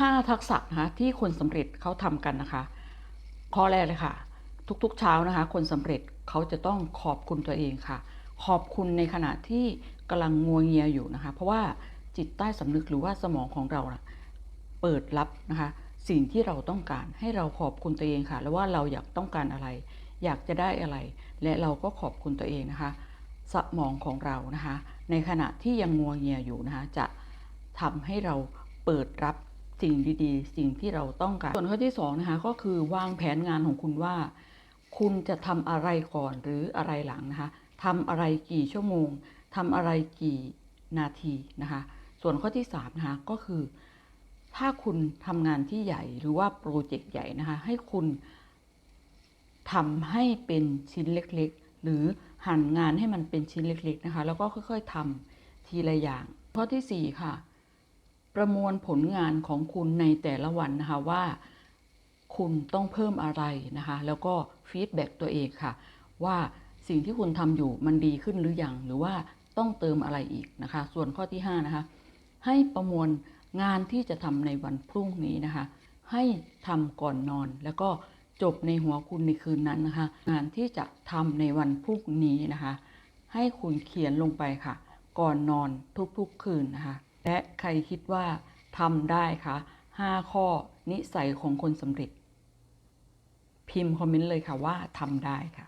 5 ทักษะนะคะที่คนสำเร็จเขาทำกันนะคะ ข้อแรกเลยค่ะ ทุกๆเช้านะคะ คนสำเร็จเขาจะต้องขอบคุณตัวเองค่ะ ขอบคุณในขณะที่กำลังงัวเงียอยู่นะคะ เพราะว่าจิตใต้สำนึกหรือว่าสมองของเรานะเปิดรับนะคะ สิ่งที่เราต้องการให้เราขอบคุณตัวเองค่ะ แล้วว่าเราอยากต้องการอะไร อยากจะได้อะไร และเราก็ขอบคุณตัวเองนะคะ สมองของเรานะคะ ในขณะที่ยังงัวเงียอยู่นะคะจะทำให้เราเปิดรับ สิ่งดีๆ สิ่งที่เราต้องการ ส่วนข้อที่สองนะคะก็คือวางแผนงานของคุณว่า คุณจะทำอะไรก่อนหรืออะไรหลังนะคะทำอะไรกี่ชั่วโมงทำอะไรกี่นาทีนะคะ ส่วนข้อที่สามนะคะก็คือ ถ้าคุณทำงานที่ใหญ่หรือว่าโปรเจกต์ใหญ่นะคะให้คุณทำให้เป็นชิ้นเล็กๆ หรือหั่นงานให้มันเป็นชิ้นเล็กๆนะคะ แล้วก็ค่อย ๆทำทีละอย่าง ข้อที่สี่ค่ะ ประมวลผลงานของคุณในแต่ละวันนะคะว่าคุณต้องเพิ่มอะไรนะคะ แล้วก็ฟีดแบ็กตัวเองค่ะ ว่าสิ่งที่คุณทำอยู่มันดีขึ้นหรือยังหรือว่าต้องเติมอะไรอีกนะคะ ส่วนข้อที่ห้านะคะ ให้ประมวลงานที่จะทำในวันพรุ่งนี้นะคะ ให้ทำก่อนนอน แล้วก็จบในหัวคุณในคืนนั้นนะคะ งานที่จะทำในวันพรุ่งนี้นะคะ ให้คุณเขียนลงไปค่ะ ก่อนนอนทุกๆคืนนะคะ และใครคิดว่าทำได้คะ5 ข้อนิสัยของคนสำเร็จ พิมพ์คอมเมนต์เลยค่ะว่าทำได้ค่ะ